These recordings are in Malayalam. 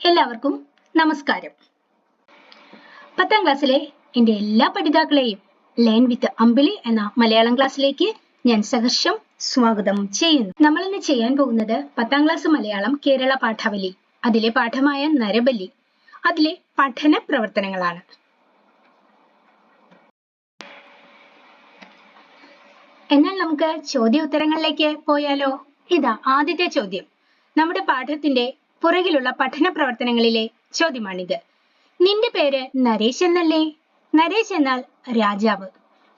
എല്ലാവർക്കും നമസ്കാരം. പത്താം ക്ലാസ്സിലെ എന്റെ എല്ലാ പഠിതാക്കളെയും ലൈൻ വിത്ത് അമ്പിളി എന്ന മലയാളം ക്ലാസ്സിലേക്ക് ഞാൻ സഹർഷം സ്വാഗതം ചെയ്യുന്നു. നമ്മൾ ഇന്ന് ചെയ്യാൻ പോകുന്നത് പത്താം ക്ലാസ് മലയാളം കേരള പാഠാവലി അതിലെ പാഠമായ നരബലി അതിലെ പഠന പ്രവർത്തനങ്ങളാണ്. എന്നാൽ നമുക്ക് ചോദ്യ ഉത്തരങ്ങളിലേക്ക് പോയാലോ? ഇതാ ആദ്യത്തെ ചോദ്യം. നമ്മുടെ പാഠത്തിന്റെ പുറകിലുള്ള പഠന പ്രവർത്തനങ്ങളിലെ ചോദ്യമാണിത്. നിന്റെ പേര് നരേശ് എന്നല്ലേ? നരേശ് എന്നാൽ രാജാവ്.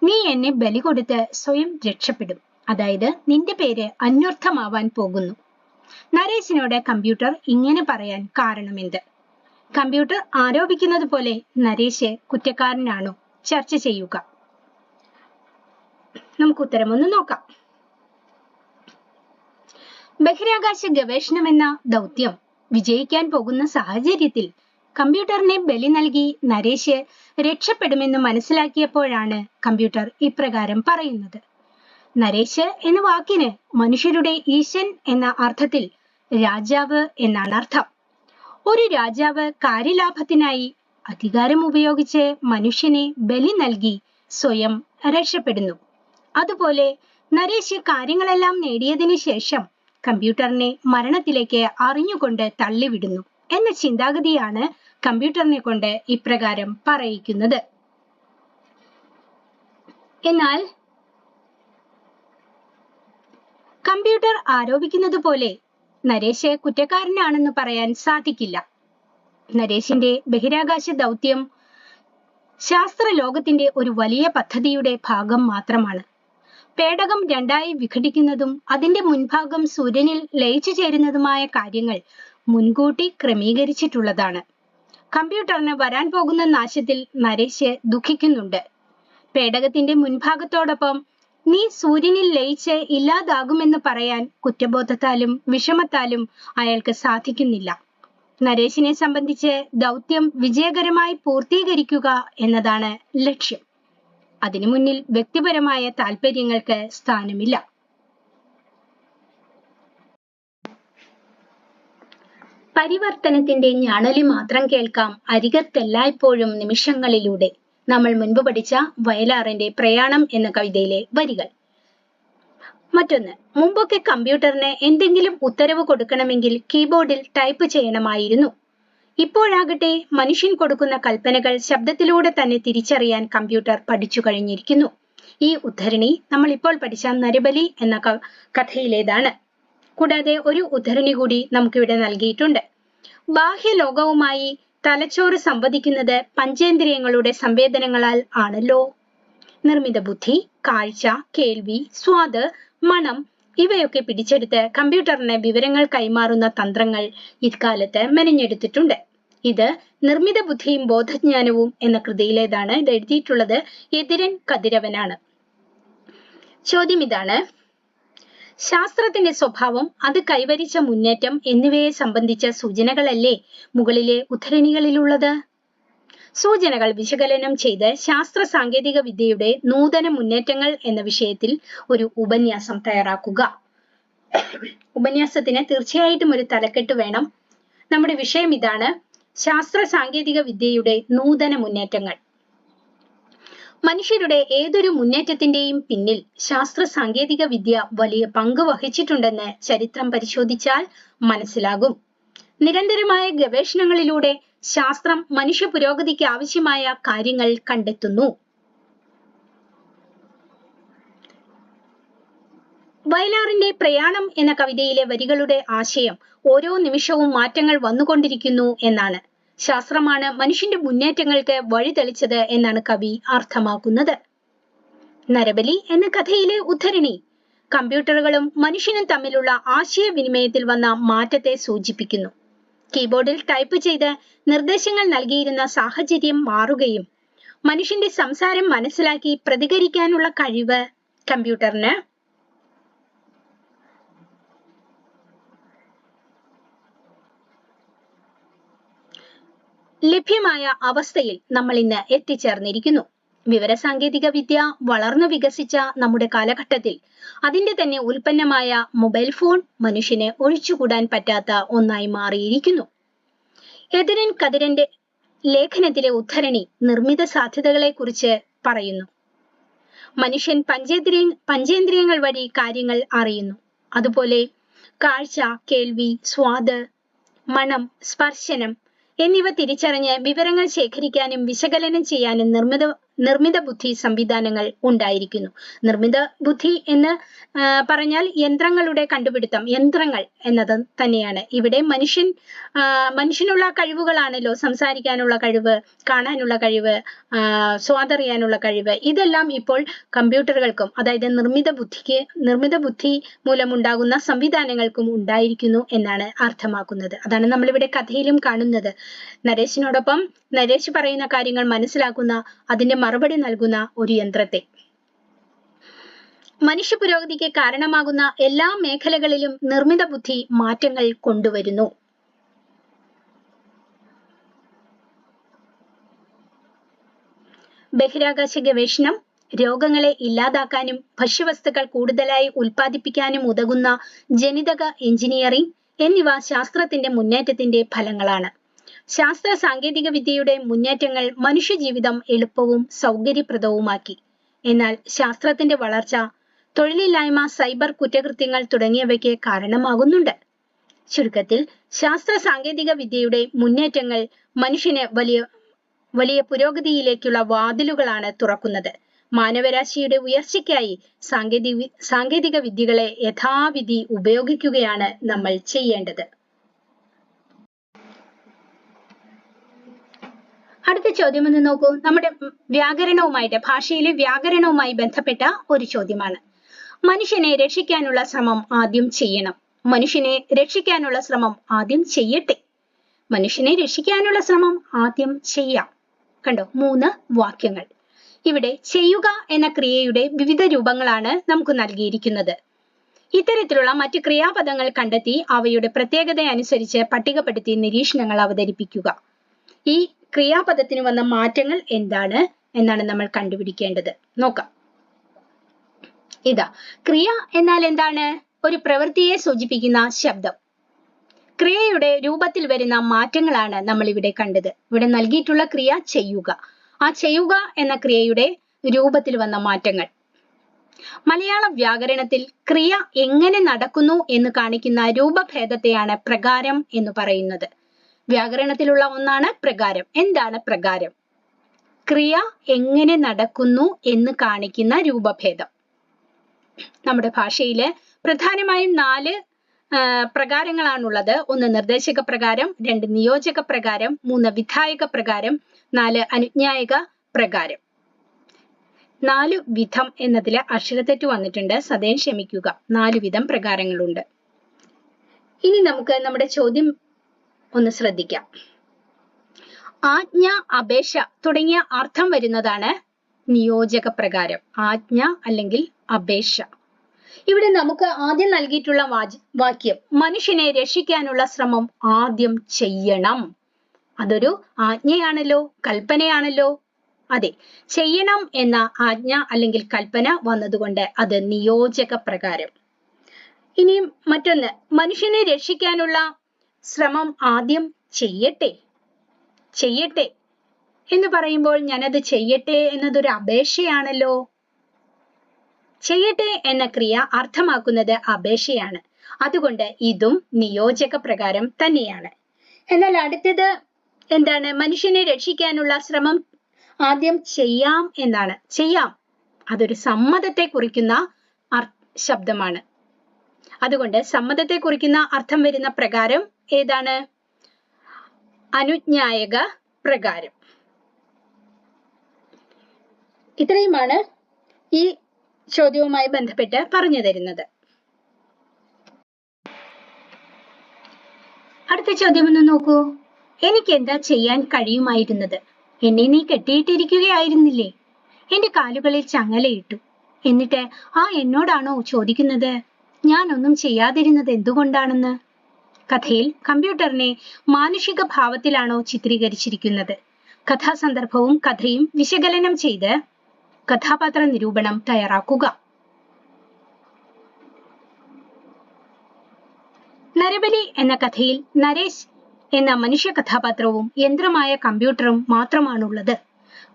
നീ എന്നെ ബലി കൊടുത്ത് സ്വയം രക്ഷപ്പെടും. അതായത് നിന്റെ പേര് അന്വർത്ഥമാവാൻ പോകുന്നു. നരേശിനോട് കമ്പ്യൂട്ടർ ഇങ്ങനെ പറയാൻ കാരണമെന്ത്? കമ്പ്യൂട്ടർ ആരോപിക്കുന്നത് പോലെ നരേശ് കുറ്റക്കാരനാണോ? ചർച്ച ചെയ്യുക. നമുക്ക് ഉത്തരമൊന്ന് നോക്കാം. ബഹിരാകാശ ഗവേഷണം എന്ന ദൗത്യം വിജയിക്കാൻ പോകുന്ന സാഹചര്യത്തിൽ കമ്പ്യൂട്ടറിനെ ബലി നൽകി നരേശ് രക്ഷപ്പെടുമെന്ന് മനസ്സിലാക്കിയപ്പോഴാണ് കമ്പ്യൂട്ടർ ഇപ്രകാരം പറയുന്നത്. നരേശ് എന്ന വാക്കിന് മനുഷ്യരുടെ ഈശൻ എന്ന അർത്ഥത്തിൽ രാജാവ് എന്നാണ് അർത്ഥം. ഒരു രാജാവ് കാര്യലാഭത്തിനായി അധികാരം ഉപയോഗിച്ച് മനുഷ്യനെ ബലി നൽകി സ്വയം രക്ഷപ്പെടുന്നു. അതുപോലെ നരേശ് കാര്യങ്ങളെല്ലാം നേടിയതിനു ശേഷം കമ്പ്യൂട്ടറിനെ മരണത്തിലേക്ക് അറിഞ്ഞുകൊണ്ട് തള്ളിവിടുന്നു എന്ന ചിന്താഗതിയാണ് കമ്പ്യൂട്ടറിനെ കൊണ്ട് ഇപ്രകാരം പറയിക്കുന്നത്. എന്നാൽ കമ്പ്യൂട്ടർ ആരോപിക്കുന്നത് പോലെ നരേഷ് കുറ്റക്കാരനാണെന്ന് പറയാൻ സാധിക്കില്ല. നരേശിന്റെ ബഹിരാകാശ ദൗത്യം ശാസ്ത്ര ലോകത്തിന്റെ ഒരു വലിയ പദ്ധതിയുടെ ഭാഗം മാത്രമാണ്. പേടകം രണ്ടായി വിഘടിക്കുന്നതും അതിന്റെ മുൻഭാഗം സൂര്യനിൽ ലയിച്ചു ചേരുന്നതുമായ കാര്യങ്ങൾ മുൻകൂട്ടി ക്രമീകരിച്ചിട്ടുള്ളതാണ്. കമ്പ്യൂട്ടറിന് വരാൻ പോകുന്ന നാശത്തിൽ നരേഷ് ദുഃഖിക്കുന്നുണ്ട്. പേടകത്തിന്റെ മുൻഭാഗത്തോടൊപ്പം നീ സൂര്യനിൽ ലയിച്ച് ഇല്ലാതാകുമെന്ന് പറയാൻ കുറ്റബോധത്താലും വിഷമത്താലും അയാൾക്ക് സാധിക്കുന്നില്ല. നരേശിനെ സംബന്ധിച്ച് ദൗത്യം വിജയകരമായി പൂർത്തീകരിക്കുക എന്നതാണ് ലക്ഷ്യം. അതിനു മുന്നിൽ വ്യക്തിപരമായ താല്പര്യങ്ങൾക്ക് സ്ഥാനമില്ല. പരിവർത്തനത്തിന്റെ ഞാണലി മാത്രം കേൾക്കാം അരികത്തെല്ലായ്പ്പോഴും നിമിഷങ്ങളിലൂടെ. നമ്മൾ മുൻപ് പഠിച്ച വയലാറിന്റെ പ്രയാണം എന്ന കവിതയിലെ വരികൾ. മറ്റൊന്ന് മുമ്പൊക്കെ കമ്പ്യൂട്ടറിന് എന്തെങ്കിലും ഉത്തരവ് കൊടുക്കണമെങ്കിൽ കീബോർഡിൽ ടൈപ്പ് ചെയ്യണമായിരുന്നു. ഇപ്പോഴാകട്ടെ മനുഷ്യൻ കൊടുക്കുന്ന കൽപ്പനകൾ ശബ്ദത്തിലൂടെ തന്നെ തിരിച്ചറിയാൻ കമ്പ്യൂട്ടർ പഠിച്ചു കഴിഞ്ഞിരിക്കുന്നു. ഈ ഉദ്ധരണി നമ്മൾ ഇപ്പോൾ പഠിച്ച നരബലി എന്ന കഥയിലേതാണ്. കൂടാതെ ഒരു ഉദ്ധരണി കൂടി നമുക്കിവിടെ നൽകിയിട്ടുണ്ട്. ബാഹ്യ ലോകവുമായി തലച്ചോറ് സംവദിക്കുന്നത് പഞ്ചേന്ദ്രിയങ്ങളുടെ സംവേദനങ്ങളാൽ ആണല്ലോ. നിർമ്മിത ബുദ്ധി കാഴ്ച കേൾവി സ്വാദ് മണം ഇവയൊക്കെ പിടിച്ചെടുത്ത് കമ്പ്യൂട്ടറിന് വിവരങ്ങൾ കൈമാറുന്ന തന്ത്രങ്ങൾ ഇക്കാലത്ത് മെനഞ്ഞെടുത്തിട്ടുണ്ട്. ഇത് നിർമ്മിത ബുദ്ധിയും ബോധജ്ഞാനവും എന്ന കൃതിയിലേതാണ് ഇത് എഴുതിയിട്ടുള്ളത്. എതിരൻ കതിരവനാണ്. ചോദ്യം ഇതാണ്. ശാസ്ത്രത്തിന്റെ സ്വഭാവം അത് കൈവരിച്ച മുന്നേറ്റം എന്നിവയെ സംബന്ധിച്ച സൂചനകളല്ലേ മുകളിലെ ഉദ്ധരണികളിലുള്ളത്? സൂചനകൾ വിശകലനം ചെയ്ത് ശാസ്ത്ര സാങ്കേതിക വിദ്യയുടെ നൂതന മുന്നേറ്റങ്ങൾ എന്ന വിഷയത്തിൽ ഒരു ഉപന്യാസം തയ്യാറാക്കുക. ഉപന്യാസത്തിന് തീർച്ചയായിട്ടും ഒരു തലക്കെട്ട് വേണം. നമ്മുടെ വിഷയം ഇതാണ്. ശാസ്ത്ര സാങ്കേതിക വിദ്യയുടെ നൂതന മുന്നേറ്റങ്ങൾ. മനുഷ്യരുടെ ഏതൊരു മുന്നേറ്റത്തിന്റെയും പിന്നിൽ ശാസ്ത്ര സാങ്കേതിക വിദ്യ വലിയ പങ്ക് വഹിച്ചിട്ടുണ്ടെന്ന് ചരിത്രം പരിശോധിച്ചാൽ മനസ്സിലാകും. നിരന്തരമായ ഗവേഷണങ്ങളിലൂടെ ശാസ്ത്രം മനുഷ്യ പുരോഗതിക്ക് ആവശ്യമായ കാര്യങ്ങൾ കണ്ടെത്തുന്നു. വയലാറിന്റെ പ്രയാണം എന്ന കവിതയിലെ വരികളുടെ ആശയം ഓരോ നിമിഷവും മാറ്റങ്ങൾ വന്നുകൊണ്ടിരിക്കുന്നു എന്നാണ്. ശാസ്ത്രമാണ് മനുഷ്യന്റെ മുന്നേറ്റങ്ങൾക്ക് വഴി തെളിച്ചത് എന്നാണ് കവി അർത്ഥമാക്കുന്നത്. നരബലി എന്ന കഥയിലെ ഉദ്ധരണി കമ്പ്യൂട്ടറുകളും മനുഷ്യനും തമ്മിലുള്ള ആശയവിനിമയത്തിൽ വന്ന മാറ്റത്തെ സൂചിപ്പിക്കുന്നു. കീബോർഡിൽ ടൈപ്പ് ചെയ്ത് നിർദ്ദേശങ്ങൾ നൽകിയിരുന്ന സാഹചര്യം മാറുകയും മനുഷ്യന്റെ സംസാരം മനസ്സിലാക്കി പ്രതികരിക്കാനുള്ള കഴിവ് കമ്പ്യൂട്ടറിന് ലഭ്യമായ അവസ്ഥയിൽ നമ്മൾ ഇന്ന് എത്തിച്ചേർന്നിരിക്കുന്നു. വിവരസാങ്കേതിക വിദ്യ വളർന്നു വികസിച്ച നമ്മുടെ കാലഘട്ടത്തിൽ അതിന്റെ തന്നെ ഉൽപ്പന്നമായ മൊബൈൽ ഫോൺ മനുഷ്യന് ഒഴിച്ചുകൂടാൻ പറ്റാത്ത ഒന്നായി മാറിയിരിക്കുന്നു. എതിരൻ കതിരന്റെ ലേഖനത്തിലെ ഉദ്ധരണി നിർമ്മിത സാധ്യതകളെ കുറിച്ച് പറയുന്നു. മനുഷ്യൻ പഞ്ചേന്ദ്രിയ പഞ്ചേന്ദ്രിയങ്ങൾ വഴി കാര്യങ്ങൾ അറിയുന്നു. അതുപോലെ കാഴ്ച കേൾവി സ്വാദ് മണം സ്പർശനം എന്നിവ തിരിച്ചറിഞ്ഞ് വിവരങ്ങൾ ശേഖരിക്കാനും വിശകലനം ചെയ്യാനും നിർമ്മിത നിർമ്മിത ബുദ്ധി സംവിധാനങ്ങൾ ഉണ്ടായിരിക്കുന്നു. നിർമ്മിത ബുദ്ധി എന്ന് പറഞ്ഞാൽ യന്ത്രങ്ങളുടെ കണ്ടുപിടുത്തം യന്ത്രങ്ങൾ എന്നത് തന്നെയാണ്. ഇവിടെ മനുഷ്യൻ മനുഷ്യനുള്ള കഴിവുകളാണല്ലോ സംസാരിക്കാനുള്ള കഴിവ് കാണാനുള്ള കഴിവ് സ്വാതറിയാനുള്ള കഴിവ്. ഇതെല്ലാം ഇപ്പോൾ കമ്പ്യൂട്ടറുകൾക്കും അതായത് നിർമ്മിത ബുദ്ധിക്ക് നിർമ്മിത ബുദ്ധി മൂലമുണ്ടാകുന്ന സംവിധാനങ്ങൾക്കും ഉണ്ടായിരിക്കുന്നു എന്നാണ് അർത്ഥമാക്കുന്നത്. അതാണ് നമ്മളിവിടെ കഥയിലും കാണുന്നത്. നരേശിനോടൊപ്പം നരേശ് പറയുന്ന കാര്യങ്ങൾ മനസ്സിലാക്കുന്ന അതിന്റെ മറുപടി നൽകുന്ന ഒരു യന്ത്രത്തെ. മനുഷ്യ പുരോഗതിക്ക് കാരണമാകുന്ന എല്ലാ മേഖലകളിലും നിർമ്മിത ബുദ്ധി മാറ്റങ്ങൾ കൊണ്ടുവരുന്നു. ബഹിരാകാശ ഗവേഷണം രോഗങ്ങളെ ഇല്ലാതാക്കാനും ഭക്ഷ്യവസ്തുക്കൾ കൂടുതലായി ഉൽപ്പാദിപ്പിക്കാനും ഉതകുന്ന ജനിതക എഞ്ചിനീയറിംഗ് എന്നിവ ശാസ്ത്രത്തിന്റെ മുന്നേറ്റത്തിന്റെ ഫലങ്ങളാണ്. ശാസ്ത്ര സാങ്കേതിക വിദ്യയുടെ മുന്നേറ്റങ്ങൾ മനുഷ്യജീവിതം എളുപ്പവും സൗകര്യപ്രദവുമാക്കി. എന്നാൽ ശാസ്ത്രത്തിന്റെ വളർച്ച തൊഴിലില്ലായ്മ സൈബർ കുറ്റകൃത്യങ്ങൾ തുടങ്ങിയവയ്ക്ക് കാരണമാകുന്നുണ്ട്. ചുരുക്കത്തിൽ ശാസ്ത്ര സാങ്കേതിക വിദ്യയുടെ മുന്നേറ്റങ്ങൾ മനുഷ്യന് വലിയ വലിയ പുരോഗതിയിലേക്കുള്ള വാതിലുകളാണ് തുറക്കുന്നത്. മാനവരാശിയുടെ ഉയർച്ചയ്ക്കായി സാങ്കേതിക സാങ്കേതിക വിദ്യകളെ യഥാവിധി ഉപയോഗിക്കുകയാണ് നമ്മൾ ചെയ്യേണ്ടത്. അടുത്ത ചോദ്യം ഒന്ന് നോക്കൂ. നമ്മുടെ വ്യാകരണവുമായിട്ട് ഭാഷയിലെ വ്യാകരണവുമായി ബന്ധപ്പെട്ട ഒരു ചോദ്യമാണ്. മനുഷ്യനെ രക്ഷിക്കാനുള്ള ശ്രമം ആദ്യം ചെയ്യണം. മനുഷ്യനെ രക്ഷിക്കാനുള്ള ശ്രമം ആദ്യം ചെയ്യട്ടെ. മനുഷ്യനെ രക്ഷിക്കാനുള്ള ശ്രമം ആദ്യം ചെയ്യാം. കണ്ടോ? മൂന്ന് വാക്യങ്ങൾ. ഇവിടെ ചെയ്യുക എന്ന ക്രിയയുടെ വിവിധ രൂപങ്ങളാണ് നമുക്ക് നൽകിയിരിക്കുന്നത്. ഇത്തരത്തിലുള്ള മറ്റ് ക്രിയാപദങ്ങൾ കണ്ടെത്തി അവയുടെ പ്രത്യേകത അനുസരിച്ച് പട്ടികപ്പെടുത്തി നിരീക്ഷണങ്ങൾ അവതരിപ്പിക്കുക. ഈ ക്രിയാപദത്തിന് വന്ന മാറ്റങ്ങൾ എന്താണ് എന്നാണ് നമ്മൾ കണ്ടുപിടിക്കേണ്ടത്. നോക്കാം. ഇതാ. ക്രിയ എന്നാൽ എന്താണ്? ഒരു പ്രവൃത്തിയെ സൂചിപ്പിക്കുന്ന ശബ്ദം. ക്രിയയുടെ രൂപത്തിൽ വരുന്ന മാറ്റങ്ങളാണ് നമ്മൾ ഇവിടെ കണ്ടത്. ഇവിടെ നൽകിയിട്ടുള്ള ക്രിയ ചെയ്യുക. ആ ചെയ്യുക എന്ന ക്രിയയുടെ രൂപത്തിൽ വന്ന മാറ്റങ്ങൾ. മലയാള വ്യാകരണത്തിൽ ക്രിയ എങ്ങനെ നടക്കുന്നു എന്ന് കാണിക്കുന്ന രൂപഭേദത്തെയാണ് പ്രകാരം എന്ന് പറയുന്നത്. വ്യാകരണത്തിലുള്ള ഒന്നാണ് പ്രകാരം. എന്താണ് പ്രകാരം? ക്രിയ എങ്ങനെ നടക്കുന്നു എന്ന് കാണിക്കുന്ന രൂപഭേദം. നമ്മുടെ ഭാഷയിൽ പ്രധാനമായും നാല് പ്രകാരങ്ങളാണ് പ്രകാരങ്ങളാണുള്ളത്. ഒന്ന് നിർദ്ദേശക പ്രകാരം രണ്ട് നിയോജക പ്രകാരം മൂന്ന് വിധായക പ്രകാരം നാല് അനുജ്ഞായക പ്രകാരം. നാല് വിധം എന്നതിൽ അക്ഷരത്തെറ്റ് വന്നിട്ടുണ്ട്. സദയം ക്ഷമിക്കുക. നാല് വിധം പ്രകാരങ്ങളുണ്ട്. ഇനി നമുക്ക് നമ്മുടെ ചോദ്യം ഒന്ന് ശ്രദ്ധിക്കാം. ആജ്ഞ അപേക്ഷ തുടങ്ങിയ അർത്ഥം വരുന്നതാണ് നിയോജക പ്രകാരം ആജ്ഞ അല്ലെങ്കിൽ അപേക്ഷ. ഇവിടെ നമുക്ക് ആദ്യം നൽകിയിട്ടുള്ള വാക്യം മനുഷ്യനെ രക്ഷിക്കാനുള്ള ശ്രമം ആദ്യം ചെയ്യണം. അതൊരു ആജ്ഞയാണല്ലോ കൽപ്പനയാണല്ലോ. അതെ ചെയ്യണം എന്ന ആജ്ഞ അല്ലെങ്കിൽ കൽപ്പന വന്നതുകൊണ്ട് അത് നിയോജക പ്രകാരം ഇനിയും മറ്റൊന്ന് മനുഷ്യനെ രക്ഷിക്കാനുള്ള ശ്രമം ആദ്യം ചെയ്യട്ടെ. ചെയ്യട്ടെ. എന്ന് പറയുമ്പോൾ ഞാനത് ചെയ്യട്ടെ എന്നതൊരു അപേക്ഷയാണല്ലോ. ചെയ്യട്ടെ എന്ന ക്രിയ അർത്ഥമാക്കുന്നത് അപേക്ഷയാണ്. അതുകൊണ്ട് ഇതും നിയോജക പ്രകാരം തന്നെയാണ്. എന്നാൽ അടുത്തത് എന്താണ്? മനുഷ്യനെ രക്ഷിക്കാനുള്ള ശ്രമം ആദ്യം ചെയ്യാം എന്നാണ്. ചെയ്യാം. അതൊരു സമ്മതത്തെ കുറിക്കുന്ന ശബ്ദമാണ്. അതുകൊണ്ട് സമ്മതത്തെ കുറിക്കുന്ന അർത്ഥം വരുന്ന പ്രകാരം ഏതാണ്? അനുജ്ഞായക പ്രകാരം. ഇത്രയുമാണ് ഈ ചോദ്യവുമായി ബന്ധപ്പെട്ട് പറഞ്ഞു തരുന്നത്. അടുത്ത ചോദ്യം ഒന്ന് നോക്കൂ. എനിക്ക് എന്താ ചെയ്യാൻ കഴിയുമായിരുന്നത്? എന്നെ നീ കെട്ടിയിട്ടിരിക്കുകയായിരുന്നില്ലേ? എന്റെ കാലുകളിൽ ചങ്ങലയിട്ടു. എന്നിട്ട് ആ എന്നോടാണോ ചോദിക്കുന്നത്? ഞാൻ ഒന്നും ചെയ്യാതിരുന്നത് എന്തുകൊണ്ടാണെന്ന്? കഥയിൽ കമ്പ്യൂട്ടറിനെ മാനുഷിക ഭാവത്തിലാണോ ചിത്രീകരിച്ചിരിക്കുന്നത്? കഥാസന്ദർഭവും കഥയും വിശകലനം ചെയ്ത് കഥാപാത്ര നിരൂപണം തയ്യാറാക്കുക. നരബലി എന്ന കഥയിൽ നരേശ് എന്ന മനുഷ്യ കഥാപാത്രവും യന്ത്രമായ കമ്പ്യൂട്ടറും മാത്രമാണുള്ളത്.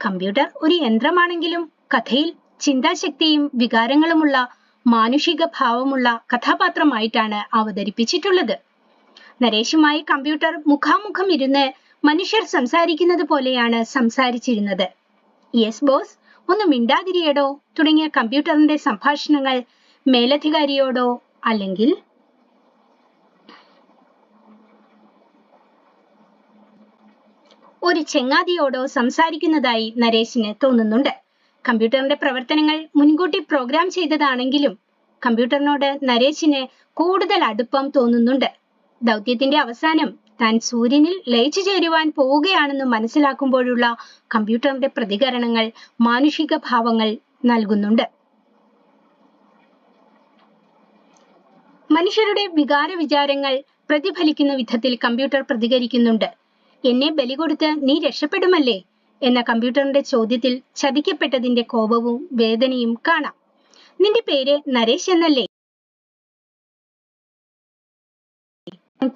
കമ്പ്യൂട്ടർ ഒരു യന്ത്രമാണെങ്കിലും കഥയിൽ ചിന്താശക്തിയും വികാരങ്ങളുമുള്ള മാനുഷിക ഭാവമുള്ള കഥാപാത്രമായിട്ടാണ് അവതരിപ്പിച്ചിട്ടുള്ളത്. നരേഷുമായി കമ്പ്യൂട്ടർ മുഖാമുഖം ഇരുന്ന് മനുഷ്യർ സംസാരിക്കുന്നത് പോലെയാണ് സംസാരിച്ചിരുന്നത്. യെസ് ബോസ് ഒന്ന് മിണ്ടാതിരിയടോ? തുടങ്ങിയ കമ്പ്യൂട്ടറിന്റെ സംഭാഷണങ്ങൾ മേലധികാരിയോടോ അല്ലെങ്കിൽ ഒരു ചെങ്ങാതിയോടോ സംസാരിക്കുന്നതായി നരേശിന് തോന്നുന്നുണ്ട്. കമ്പ്യൂട്ടറിന്റെ പ്രവർത്തനങ്ങൾ മുൻകൂട്ടി പ്രോഗ്രാം ചെയ്തതാണെങ്കിലും കമ്പ്യൂട്ടറിനോട് നരേശിന് കൂടുതൽ അടുപ്പം തോന്നുന്നുണ്ട്. ദൗത്യത്തിന്റെ അവസാനം താൻ സൂര്യനിൽ ലയിച്ചു ചേരുവാൻ പോവുകയാണെന്ന് മനസ്സിലാക്കുമ്പോഴുള്ള കമ്പ്യൂട്ടറിന്റെ പ്രതികരണങ്ങൾ മാനുഷിക ഭാവങ്ങൾ നൽകുന്നുണ്ട്. മനുഷ്യരുടെ വികാര വിചാരങ്ങൾ പ്രതിഫലിക്കുന്ന വിധത്തിൽ കമ്പ്യൂട്ടർ പ്രതികരിക്കുന്നുണ്ട്. എന്നെ ബലി കൊടുത്ത് നീ രക്ഷപ്പെടുമല്ലേ? എന്ന കമ്പ്യൂട്ടറിന്റെ ചോദ്യത്തിൽ ചതിക്കപ്പെട്ടതിന്റെ കോപവും വേദനയും കാണാം. നിന്റെ പേര് നരേഷ് എന്നല്ലേ?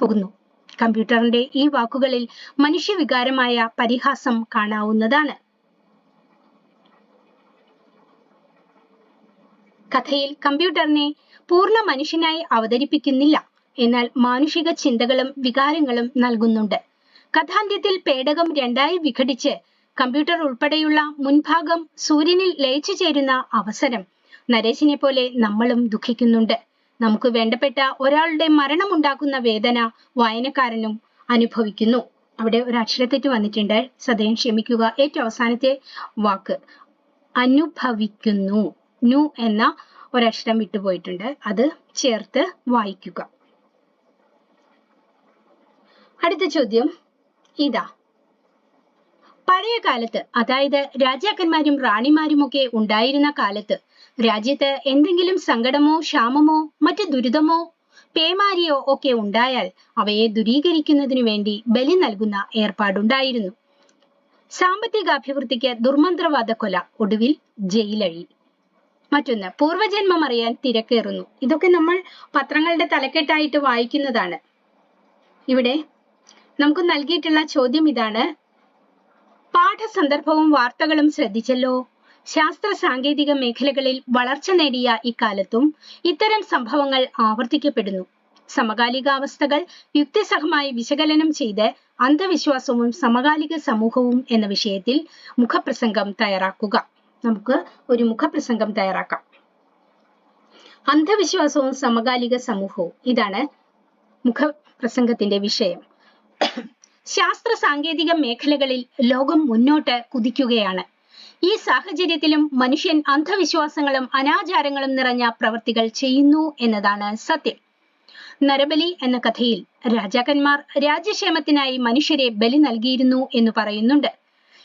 പോകുന്നു. കമ്പ്യൂട്ടറിന്റെ ഈ വാക്കുകളിൽ മനുഷ്യവികാരമായ പരിഹാസം കാണാവുന്നതാണ്. കഥയിൽ കമ്പ്യൂട്ടറിനെ പൂർണ മനുഷ്യനായി അവതരിപ്പിക്കുന്നില്ല. എന്നാൽ മാനുഷിക ചിന്തകളും വികാരങ്ങളും നൽകുന്നുണ്ട്. കഥാന്ത്യത്തിൽ പേടകം രണ്ടായി വിഘടിച്ച് കമ്പ്യൂട്ടർ ഉൾപ്പെടെയുള്ള മുൻഭാഗം സൂര്യനിൽ ലയിച്ചു ചേരുന്ന അവസരം. നരേശിനെ പോലെ നമ്മളും ദുഃഖിക്കുന്നുണ്ട്. നമുക്ക് വേണ്ടപ്പെട്ട ഒരാളുടെ മരണം ഉണ്ടാക്കുന്ന വേദന വായനക്കാരനും അനുഭവിക്കുന്നു. അവിടെ ഒരു അക്ഷരത്തെറ്റ് വന്നിട്ടുണ്ട്. സദയം ക്ഷമിക്കുക. ഏറ്റവും അവസാനത്തെ വാക്ക്. അനുഭവിക്കുന്നു. നു എന്ന ഒരക്ഷരം വിട്ടുപോയിട്ടുണ്ട്. അത് ചേർത്ത് വായിക്കുക. അടുത്ത ചോദ്യം. ഇതാ. പഴയ കാലത്ത് അതായത് രാജാക്കന്മാരും റാണിമാരും ഒക്കെ ഉണ്ടായിരുന്ന കാലത്ത് രാജ്യത്ത് എന്തെങ്കിലും സങ്കടമോ ക്ഷാമമോ മറ്റ് ദുരിതമോ പേമാരിയോ ഒക്കെ ഉണ്ടായാൽ അവയെ ദുരീകരിക്കുന്നതിനു വേണ്ടി ബലി നൽകുന്ന ഏർപ്പാടുണ്ടായിരുന്നു. സാമ്പത്തിക അഭിവൃദ്ധിക്ക് ദുർമന്ത്രവാദ കൊല ഒടുവിൽ ജയിലഴി. മറ്റൊന്ന് പൂർവജന്മം അറിയാൻ തിരക്കേറുന്നു. ഇതൊക്കെ നമ്മൾ പത്രങ്ങളുടെ തലക്കെട്ടായിട്ട് വായിക്കുന്നതാണ്. ഇവിടെ നമുക്ക് നൽകിയിട്ടുള്ള ചോദ്യം ഇതാണ്. പാഠസന്ദർഭവും വാർത്തകളും ശ്രദ്ധിച്ചല്ലോ. ശാസ്ത്ര സാങ്കേതിക മേഖലകളിൽ വളർച്ച നേടിയ ഇക്കാലത്തും ഇത്തരം സംഭവങ്ങൾ ആവർത്തിക്കപ്പെടുന്നു. സമകാലികാവസ്ഥകൾ യുക്തിസഹമായി വിശകലനം ചെയ്ത് അന്ധവിശ്വാസവും സമകാലിക സമൂഹവും എന്ന വിഷയത്തിൽ മുഖപ്രസംഗം തയ്യാറാക്കുക. നമുക്ക് ഒരു മുഖപ്രസംഗം തയ്യാറാക്കാം. അന്ധവിശ്വാസവും സമകാലിക സമൂഹവും ഇതാണ് മുഖപ്രസംഗത്തിന്റെ വിഷയം. ശാസ്ത്ര സാങ്കേതിക മേഖലകളിൽ ലോകം മുന്നോട്ട് കുതിക്കുകയാണ്. ഈ സാഹചര്യത്തിലും മനുഷ്യൻ അന്ധവിശ്വാസങ്ങളും അനാചാരങ്ങളും നിറഞ്ഞ പ്രവൃത്തികൾ ചെയ്യുന്നു എന്നതാണ് സത്യം. നരബലി എന്ന കഥയിൽ രാജാക്കന്മാർ രാജ്യക്ഷേമത്തിനായി മനുഷ്യരെ ബലി നൽകിയിരുന്നു എന്ന് പറയുന്നുണ്ട്.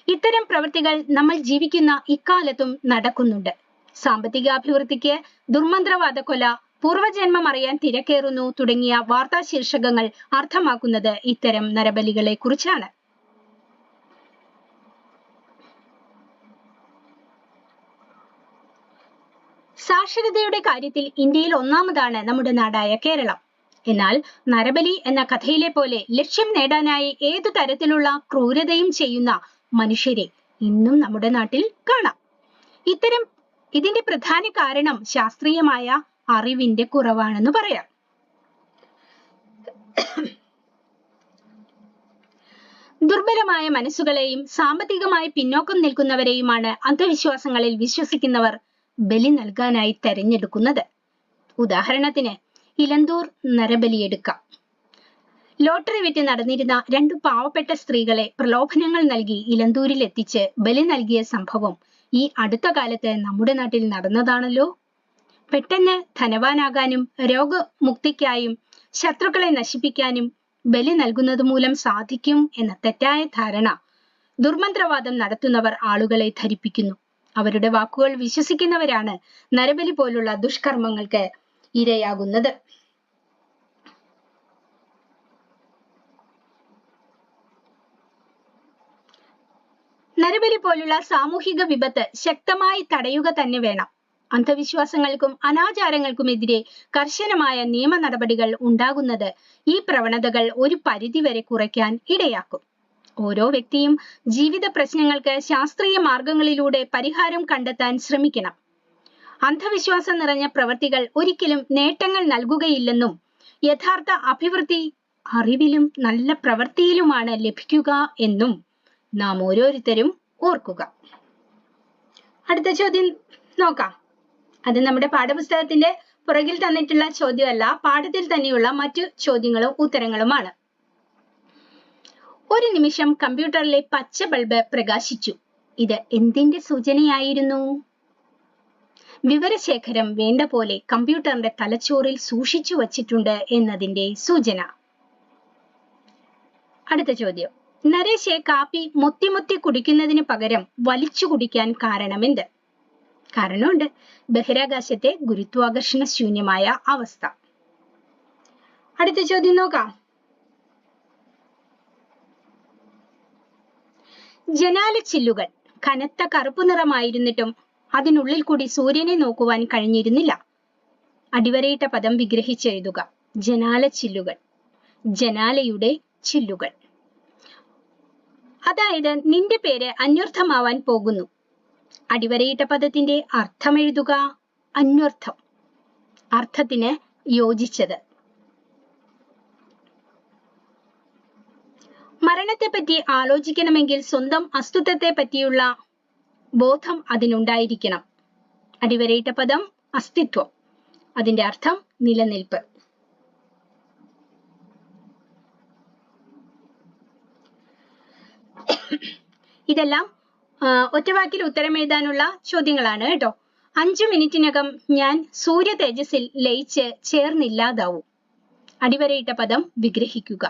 ഇത്തരം പ്രവൃത്തികൾ നമ്മൾ ജീവിക്കുന്ന ഇക്കാലത്തും നടക്കുന്നുണ്ട്. സാമ്പത്തിക അഭിവൃദ്ധിക്ക് ദുർമന്ത്രവാദ കൊല പൂർവജന്മം അറിയാൻ തിരക്കേറുന്നു തുടങ്ങിയ വാർത്താ ശീർഷകങ്ങൾ അർത്ഥമാക്കുന്നത് ഇത്തരം നരബലികളെ കുറിച്ചാണ്. സാക്ഷരതയുടെ കാര്യത്തിൽ ഇന്ത്യയിൽ ഒന്നാമതാണ് നമ്മുടെ നാടായ കേരളം. എന്നാൽ നരബലി എന്ന കഥയിലെ പോലെ ലക്ഷ്യം നേടാനായി ഏതു തരത്തിലുള്ള ക്രൂരതയും ചെയ്യുന്ന മനുഷ്യരെ ഇന്നും നമ്മുടെ നാട്ടിൽ കാണാം. ഇത്തരം ഇതിന്റെ പ്രധാന കാരണം ശാസ്ത്രീയമായ അറിവിന്റെ കുറവാണെന്ന് പറയാം. ദുർബലമായ മനസ്സുകളെയും സാമ്പത്തികമായി പിന്നോക്കം നിൽക്കുന്നവരെയുമാണ് അന്ധവിശ്വാസങ്ങളിൽ വിശ്വസിക്കുന്നവർ ബലി നൽകാനായി തെരഞ്ഞെടുക്കുന്നത്. ഉദാഹരണത്തിന് ഇലന്തൂർ നരബലിയെടുക്കാം ലോട്ടറി വിറ്റ് നടന്നിരുന്ന രണ്ടു പാവപ്പെട്ട സ്ത്രീകളെ പ്രലോഭനങ്ങൾ നൽകി ഇലന്തൂരിൽ എത്തിച്ച് ബലി നൽകിയ സംഭവം ഈ അടുത്ത കാലത്ത് നമ്മുടെ നാട്ടിൽ നടന്നതാണല്ലോ. പെട്ടെന്ന് ധനവാനാകാനും രോഗമുക്തിക്കായും ശത്രുക്കളെ നശിപ്പിക്കാനും ബലി നൽകുന്നത് മൂലം സാധിക്കും എന്ന തെറ്റായ ധാരണ. ദുർമന്ത്രവാദം നടത്തുന്നവർ ആളുകളെ ധരിപ്പിക്കുന്നു. അവരുടെ വാക്കുകൾ വിശ്വസിക്കുന്നവരാണ് നരബലി പോലുള്ള ദുഷ്കർമ്മങ്ങൾക്ക് ഇരയാകുന്നത്. നരബലി പോലുള്ള സാമൂഹിക വിപത്ത് ശക്തമായി തടയുക തന്നെ വേണം. അന്ധവിശ്വാസങ്ങൾക്കും അനാചാരങ്ങൾക്കുമെതിരെ കർശനമായ നിയമ നടപടികൾ ഉണ്ടാകുന്നത് ഈ പ്രവണതകൾ ഒരു പരിധിവരെ കുറയ്ക്കാൻ ഇടയാക്കും. ഓരോ വ്യക്തിയും ജീവിത പ്രശ്നങ്ങൾക്ക് ശാസ്ത്രീയ മാർഗങ്ങളിലൂടെ പരിഹാരം കണ്ടെത്താൻ ശ്രമിക്കണം. അന്ധവിശ്വാസം നിറഞ്ഞ പ്രവൃത്തികൾ ഒരിക്കലും നേട്ടങ്ങൾ നൽകുകയില്ലെന്നും യഥാർത്ഥ അഭിവൃദ്ധി അറിവിലും നല്ല പ്രവൃത്തിയിലുമാണ് ലഭിക്കുക എന്നും നാം ഓരോരുത്തരും ഓർക്കുക. അടുത്ത ചോദ്യം നോക്കാം. അത് നമ്മുടെ പാഠപുസ്തകത്തിന്റെ പുറകിൽ തന്നിട്ടുള്ള ചോദ്യമല്ല പാഠത്തിൽ തന്നെയുള്ള മറ്റു ചോദ്യങ്ങളും ഉത്തരങ്ങളുമാണ്. ഒരു നിമിഷം കമ്പ്യൂട്ടറിലെ പച്ച ബൾബ് പ്രകാശിച്ചു. ഇത് എന്തിന്റെ സൂചനയായിരുന്നു? വിവരശേഖരം വേണ്ട പോലെ കമ്പ്യൂട്ടറിന്റെ തലച്ചോറിൽ സൂക്ഷിച്ചു വച്ചിട്ടുണ്ട് എന്നതിന്റെ സൂചന. അടുത്ത ചോദ്യം. നരേശെ കാപ്പി മുത്തി മുത്തി കുടിക്കുന്നതിന് പകരം വലിച്ചു കുടിക്കാൻ കാരണമെന്ത്? കാരണമുണ്ട്. ബഹിരാകാശത്തെ ഗുരുത്വാകർഷണ ശൂന്യമായ അവസ്ഥ. അടുത്ത ചോദ്യം നോക്കാം. ജനാല ചില്ലുകൾ കനത്ത കറുപ്പ് നിറമായിരുന്നിട്ടും അതിനുള്ളിൽ കൂടി സൂര്യനെ നോക്കുവാൻ കഴിഞ്ഞിരുന്നില്ല. അടിവരയിട്ട പദം വിഗ്രഹിച്ചെഴുതുക ജനാല ചില്ലുകൾ. ജനാലയുടെ ചില്ലുകൾ. അതായത് നിന്റെ പേര് അന്വർത്ഥമാവാൻ പോകുന്നു. അടിവരയിട്ട പദത്തിന്റെ അർത്ഥം എഴുതുക അന്വർത്ഥം. അർത്ഥത്തിന് യോജിച്ചത്. മരണത്തെപ്പറ്റി ആലോചിക്കണമെങ്കിൽ സ്വന്തം അസ്തിത്വത്തെ പറ്റിയുള്ള ബോധം അതിനുണ്ടായിരിക്കണം. അടിവരയിട്ട പദം അസ്തിത്വം. അതിന്റെ അർത്ഥം നിലനിൽപ്പ്. ഇതെല്ലാം ഒറ്റവാക്കിൽ ഉത്തരം എഴുതാനുള്ള ചോദ്യങ്ങളാണ് കേട്ടോ. അഞ്ചു മിനിറ്റിനകം ഞാൻ സൂര്യ തേജസ്സിൽ ലയിച്ച് ചേർന്നില്ലാതാവും. അടിവരയിട്ട പദം വിഗ്രഹിക്കുക.